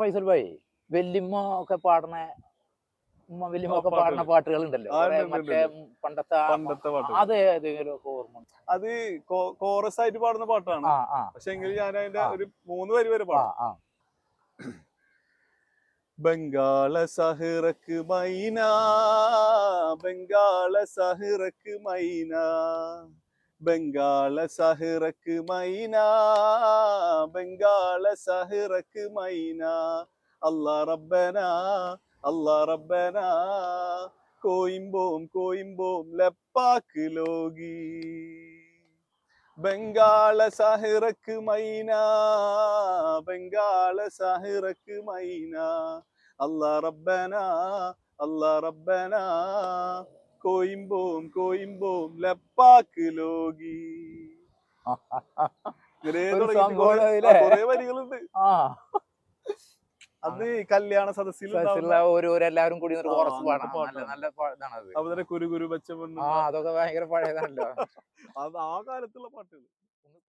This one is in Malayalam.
ഫൈസൽ ഭായി വെല്ലിമ്മ ഒക്കെ പാടുന്ന ഉമ്മ വെല്ലിമ്മ ഒക്കെ പാടുന്ന പാട്ടുകൾ ഉണ്ടല്ലോ. മറ്റേ പണ്ടത്തെ പണ്ടത്തെ പാട്ട് അത് ഏതെങ്കിലും ഓർമ്മ? അത് കോറസ് ആയിട്ട് പാടുന്ന പാട്ടാണ്. പക്ഷെ എങ്കിൽ ഞാൻ അതിന്റെ ഒരു മൂന്ന് വരി വരെ പാടാം. ബംഗാള സഹിറക്ക് മൈന ബംഗാള സഹിറക്ക് മൈന. ബംഗാള സഹിറക്ക് മൈന ബംഗാള സഹിറക്ക് മൈന. അല്ലാ റബ്ബന അല്ലാ റബ്ബന. കോയിമ്പോം കോയിമ്പോം ലപ്പാക്ക് ലോകി. ബംഗാള സഹിറക്ക് മൈന ബംഗാള സഹിറക്ക് മൈന. അല്ലാ റബ്ബന അല്ലാ റബ്ബന. കോയിമ്പോം കോയിമ്പോം ലപ്പാക്ക് ലോകി. കുറേ- വരികളുണ്ട്. അത് കല്യാണ സദസ്സിൽ ഓരോരെല്ലാവരും എല്ലാവരും കൂടി കോറസ് പാടാം നല്ല ഇതാണത് അവരെ കുരു കുരു പച്ച ആ അതൊക്കെ ഭയങ്കര പഴയതാണല്ലോ. അത് ആ കാലത്തുള്ള പാട്ടുകൾ.